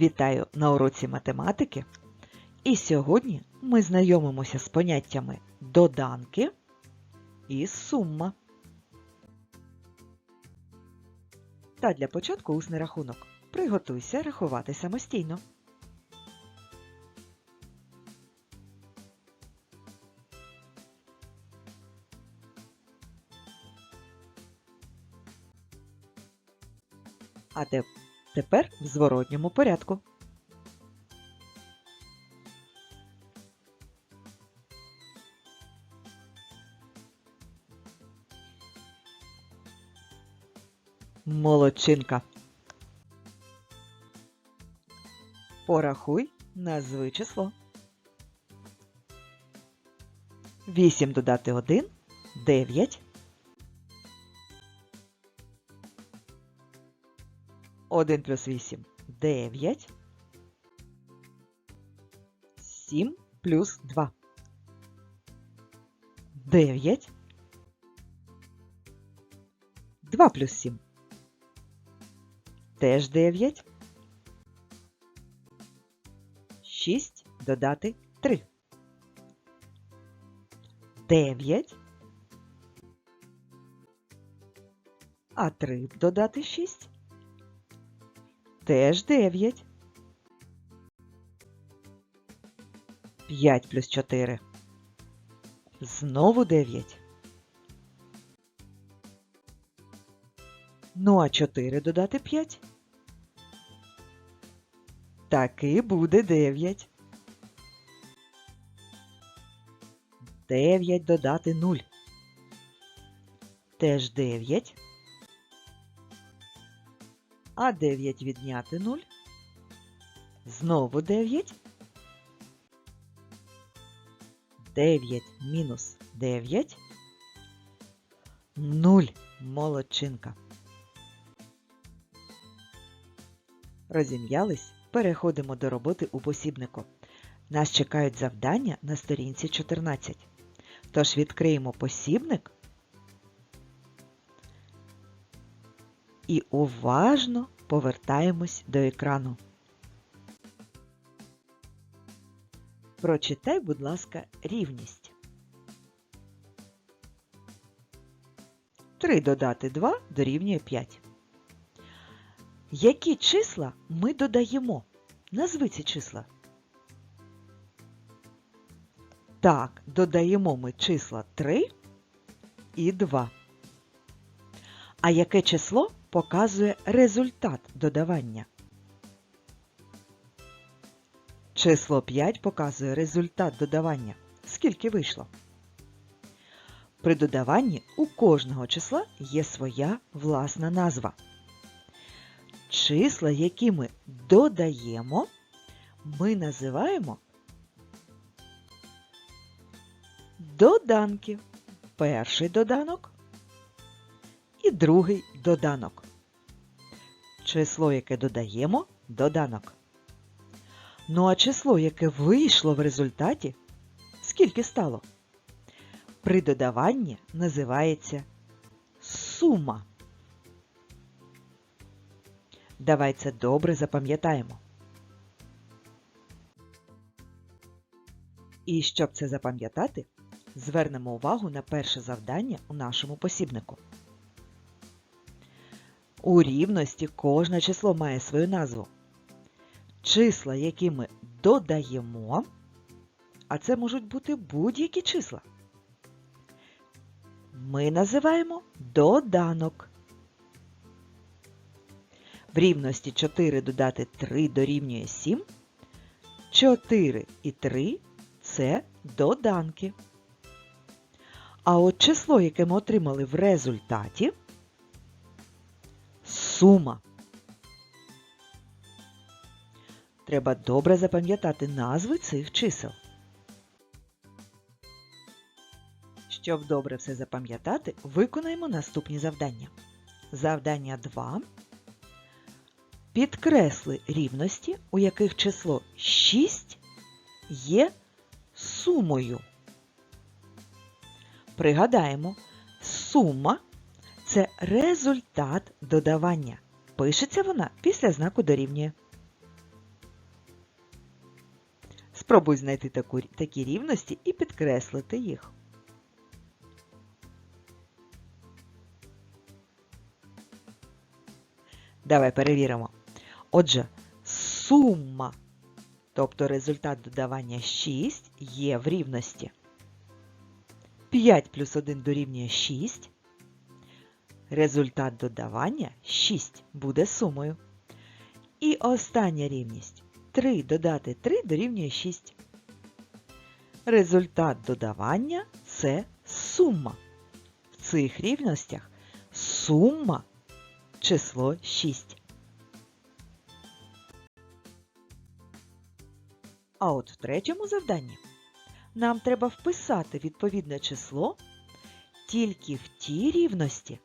Вітаю на уроці математики. І сьогодні ми знайомимося з поняттями доданки і сума. Та для початку усний рахунок. Приготуйся рахувати самостійно. А те- тепер в зворотньому порядку. Молодчинка. Порахуй, назви число. 8 додати 1 – 9. 1 плюс 8 – 9. 7 плюс 2 – 9. 2 плюс 7 – теж 9. 6 додати 3 – 9. А 3 додати 6 – теж 9. 5 плюс 4 – знову 9. Ну, а 4 додати 5? Таки буде 9. 9 додати 0. Теж 9. А 9 відняти 0. Знову 9. 9 мінус 9. 0. Молодчинка. Розім'ялись? Переходимо до роботи у посібнику. Нас чекають завдання на сторінці 14. Тож відкриємо посібник і уважно повертаємось до екрану. Прочитай, будь ласка, рівність. 3 додати 2 дорівнює 5. Які числа ми додаємо? Назви ці числа. Так, додаємо ми числа 3 і 2. А яке число показує результат додавання? Число 5 показує результат додавання. Скільки вийшло? При додаванні у кожного числа є своя власна назва. Числа, які ми додаємо, ми називаємо доданки. Перший доданок і другий доданок. Число, яке додаємо, доданок. Ну а число, яке вийшло в результаті, скільки стало? При додаванні називається сума. Давай це добре запам'ятаємо. І щоб це запам'ятати, звернемо увагу на перше завдання у нашому посібнику. У рівності кожне число має свою назву. Числа, які ми додаємо, а це можуть бути будь-які числа. Ми називаємо доданок. В рівності 4 додати 3 дорівнює 7. 4 і 3 це доданки. А от число, яке ми отримали в результаті сума. Треба добре запам'ятати назви цих чисел. Щоб добре все запам'ятати, виконаємо наступні завдання. Завдання 2. Підкресли рівності, у яких число 6 є сумою. Пригадаємо, сума це результат додавання. Пишеться вона після знаку дорівнює. Спробуй знайти таку, такі рівності і підкреслити їх. Давай перевіримо. Отже, сума, тобто результат додавання 6 є в рівності. 5 плюс 1 дорівнює 6. Результат додавання 6 буде сумою. І остання рівність 3 додати 3 дорівнює 6. Результат додавання це сума. В цих рівностях сума число 6. А от в третьому завданні нам треба вписати відповідне число тільки в ті рівності,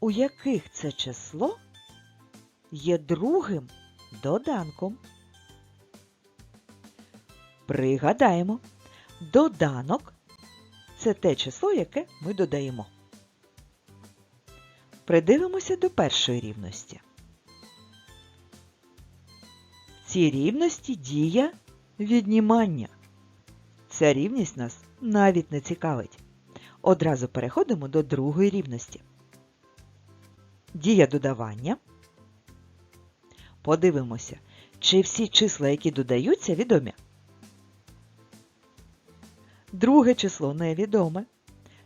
у яких це число є другим доданком. Пригадаємо, доданок це те число, яке ми додаємо. Придивимося до першої рівності. Цій рівності дія віднімання. Ця рівність нас навіть не цікавить. Одразу переходимо до другої рівності. Дія додавання. Подивимося, чи всі числа, які додаються, відомі. Друге число невідоме.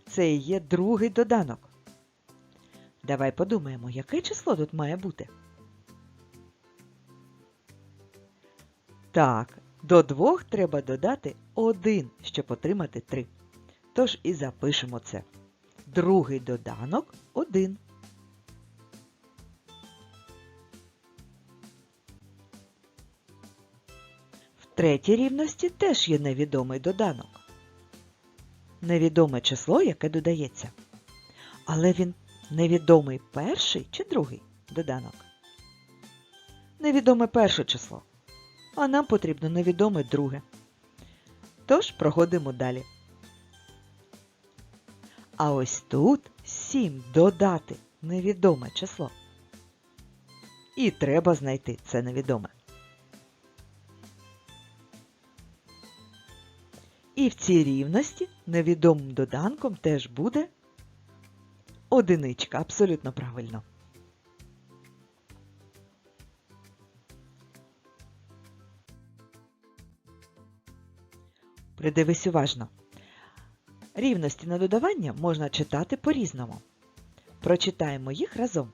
Це і є другий доданок. Давай подумаємо, яке число тут має бути. Так, до двох треба додати один, щоб отримати три. Тож і запишемо це. Другий доданок один. Третій рівності теж є невідомий доданок. Невідоме число, яке додається. Але він невідомий перший чи другий доданок. Невідоме перше число. А нам потрібно невідоме друге. Тож проходимо далі. А ось тут 7 додати невідоме число. І треба знайти це невідоме. І в цій рівності невідомим доданком теж буде одиничка. Абсолютно правильно. Придивись уважно. Рівності на додавання можна читати по-різному. Прочитаємо їх разом.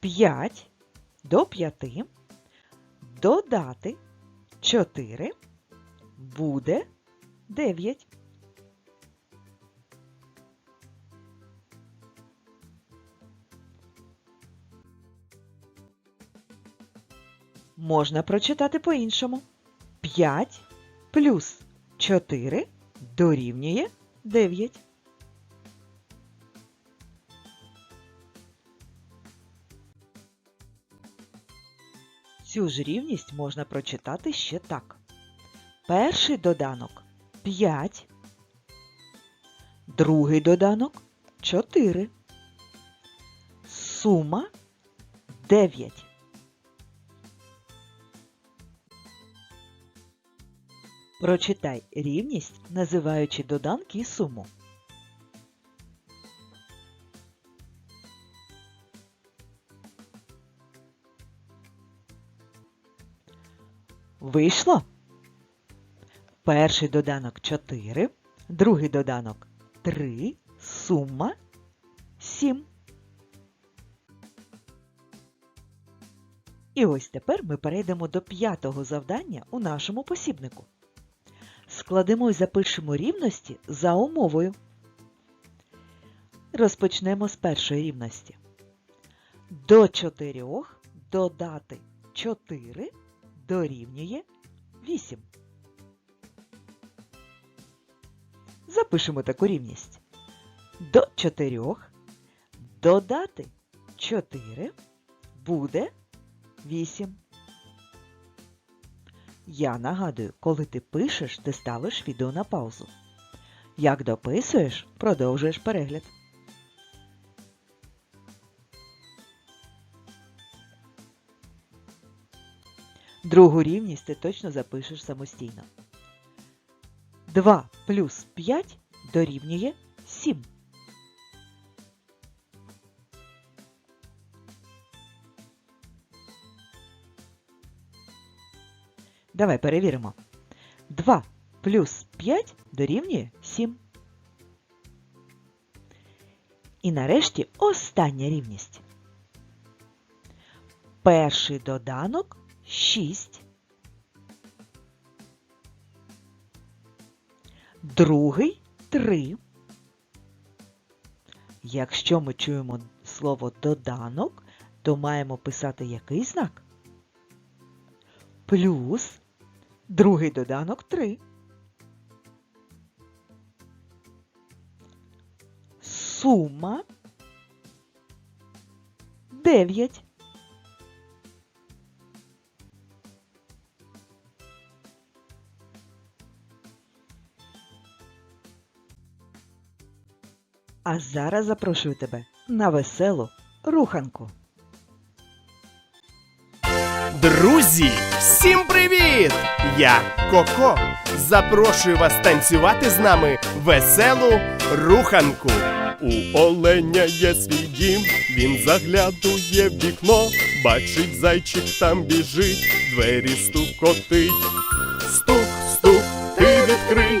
5 до 5 додати 4 буде 9. Можна прочитати по-іншому. 5 плюс 4 дорівнює 9. Цю ж рівність можна прочитати ще так. Перший доданок 5, другий доданок 4. Сума 9. Прочитай рівність, називаючи доданки і суму. Вийшло? Перший доданок 4, другий доданок 3, сума 7. І ось тепер ми перейдемо до п'ятого завдання у нашому посібнику. Складемо і запишемо рівності за умовою. Розпочнемо з першої рівності. До 4 додати 4 дорівнює 8. Запишемо таку рівність. До 4 додати 4 буде 8. Я нагадую, коли ти пишеш, ти ставиш відео на паузу. Як дописуєш, продовжуєш перегляд. Другу рівність ти точно запишеш самостійно. 2 плюс 5 дорівнює 7. Давай перевіримо. 2 плюс 5 дорівнює 7. І нарешті остання рівність. Перший доданок 6. Другий 3. Якщо ми чуємо слово доданок, то маємо писати який знак? Плюс другий доданок 3. Сума 9. А зараз запрошую тебе на веселу руханку. Друзі, всім привіт! Я Коко. Запрошую вас танцювати з нами веселу руханку. У оленя є свій дім, він заглядує в вікно, бачить зайчик там біжить, двері стукотить. Стук, стук, ти відкрий,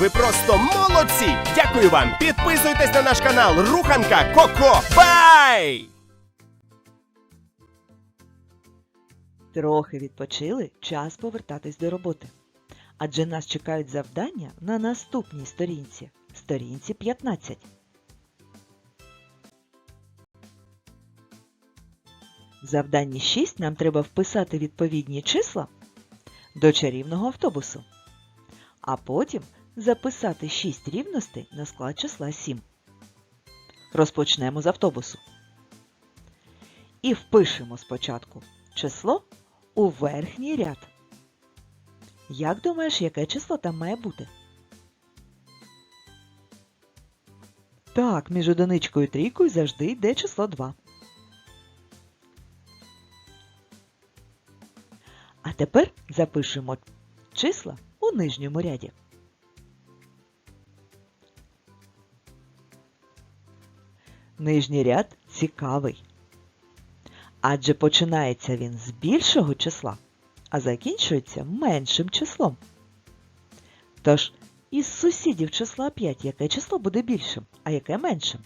ви просто молодці! Дякую вам! Підписуйтесь на наш канал Руханка Коко. Бай! Трохи відпочили, час повертатись до роботи. Адже нас чекають завдання на наступній сторінці, сторінці 15. В завданні 6 нам треба вписати відповідні числа до чарівного автобусу, а потім записати 6 рівностей на склад числа 7. Розпочнемо з автобусу. І впишемо спочатку число у верхній ряд. Як думаєш, яке число там має бути? Так, між одиничкою і трійкою завжди йде число 2. А тепер запишемо числа у нижньому ряді. Нижній ряд цікавий. Адже починається він з більшого числа, а закінчується меншим числом. Тож, із сусідів числа 5 яке число буде більшим, а яке меншим?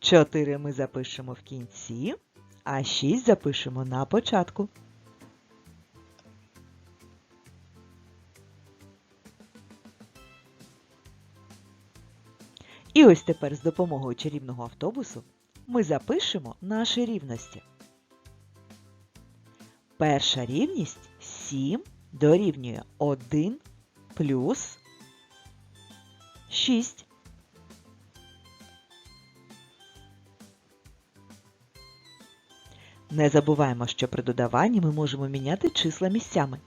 4 ми запишемо в кінці, а 6 запишемо на початку. І ось тепер з допомогою чарівного автобусу ми запишемо наші рівності. Перша рівність 7 дорівнює 1 плюс 6. Не забуваємо, що при додаванні ми можемо міняти числа місцями.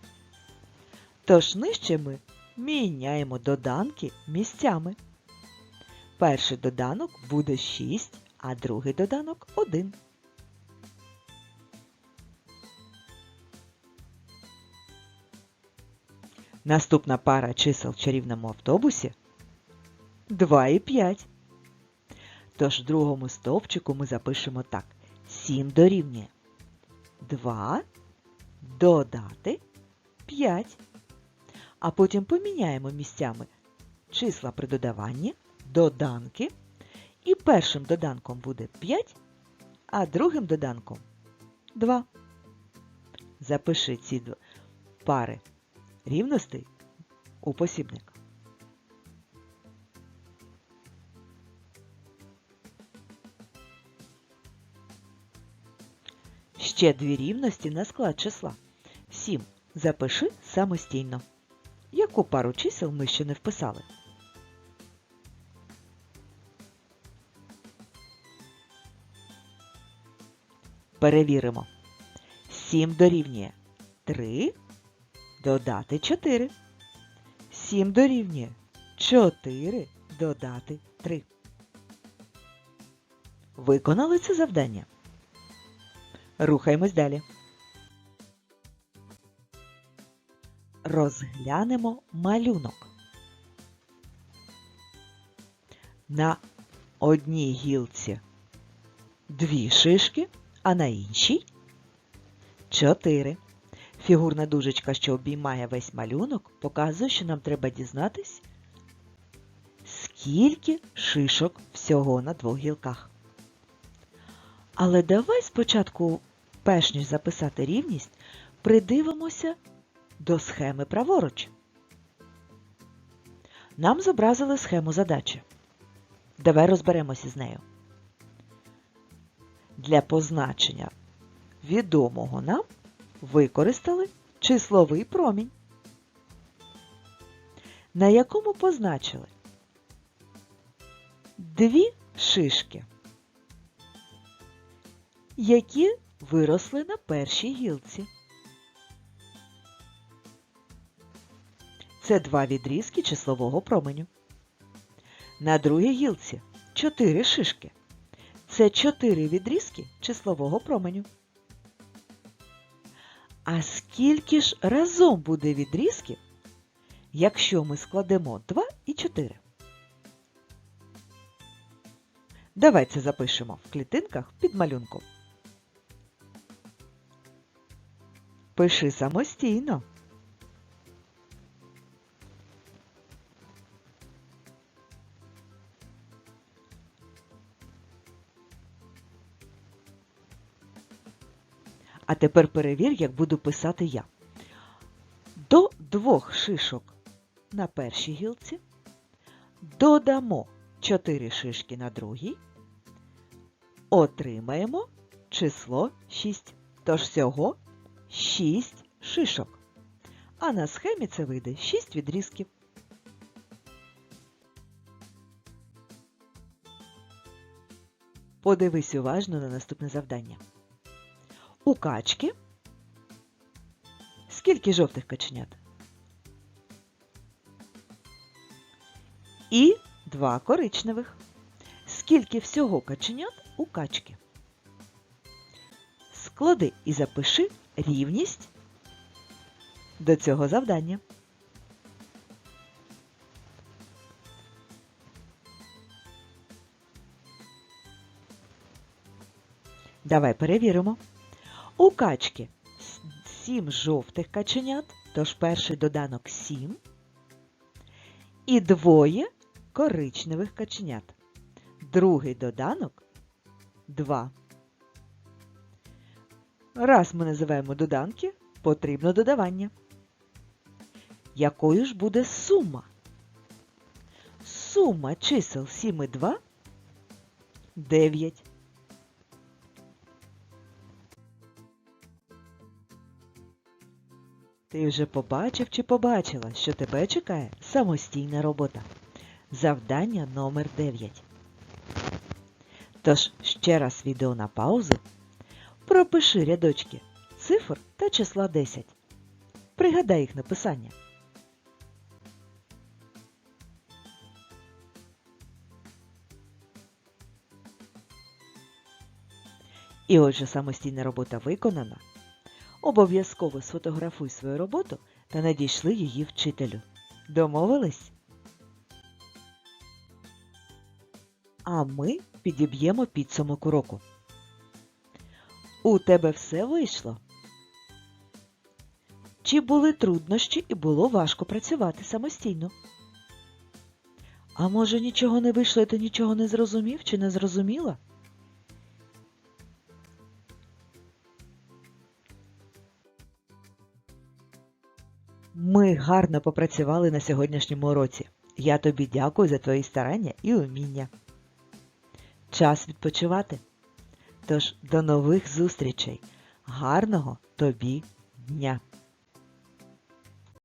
Тож нижче ми міняємо доданки місцями. Перший доданок буде 6, а другий доданок 1. Наступна пара чисел в чарівному автобусі 2 і 5. Тож в другому стовпчику ми запишемо так. 7 дорівнює 2 додати 5. А потім поміняємо місцями числа при додаванні, доданки. І першим доданком буде 5, а другим доданком 2. Запиши ці пари рівностей у посібник. Ще дві рівності на склад числа. 7. Запиши самостійно. Яку пару чисел ми ще не вписали? Перевіримо. 7 дорівнює 3 додати 4. 7 дорівнює 4 додати 3. Виконали це завдання. Рухаємось далі. Розглянемо малюнок. На одній гілці дві шишки, а на іншій чотири. Фігурна дужечка, що обіймає весь малюнок, показує, що нам треба дізнатись, скільки шишок всього на двох гілках. Але давай спочатку, перш ніж записати рівність, придивимося до схеми праворуч. Нам зобразили схему задачі. Давай розберемося з нею. Для позначення відомого нам використали числовий промінь, на якому позначили дві шишки, які виросли на першій гілці. Це два відрізки числового променю. На другій гілці чотири шишки. Це чотири відрізки числового променю. А скільки ж разом буде відрізків, якщо ми складемо 2 і 4? Давай це запишемо в клітинках під малюнком. Пиши самостійно. А тепер перевір, як буду писати я. До двох шишок на першій гілці додамо 4 шишки на другій, отримаємо число 6. Тож всього 6 шишок. А на схемі це вийде 6 відрізків. Подивись уважно на наступне завдання. У качки скільки жовтих каченят? І два коричневих. Скільки всього каченят у качки? Склади і запиши рівність до цього завдання. Давай перевіримо. У качки 7 жовтих каченят, тож перший доданок 7. І двоє коричневих каченят. Другий доданок 2. Раз ми називаємо доданки, потрібно додавання. Якою ж буде сума? Сума чисел 7 і 2 9. Ти вже побачив чи побачила, що тебе чекає самостійна робота. Завдання номер 9. Тож ще раз відео на паузу. Пропиши рядочки цифр та числа 10. Пригадай їх написання. І отже, самостійна робота виконана. Обов'язково сфотографуй свою роботу та надійшли її вчителю. Домовились? А ми підіб'ємо підсумок уроку. У тебе все вийшло? Чи були труднощі і було важко працювати самостійно? А може нічого не вийшло і ти нічого не зрозумів чи не зрозуміла? Ми гарно попрацювали на сьогоднішньому уроці. Я тобі дякую за твої старання і уміння. Час відпочивати. Тож до нових зустрічей. Гарного тобі дня!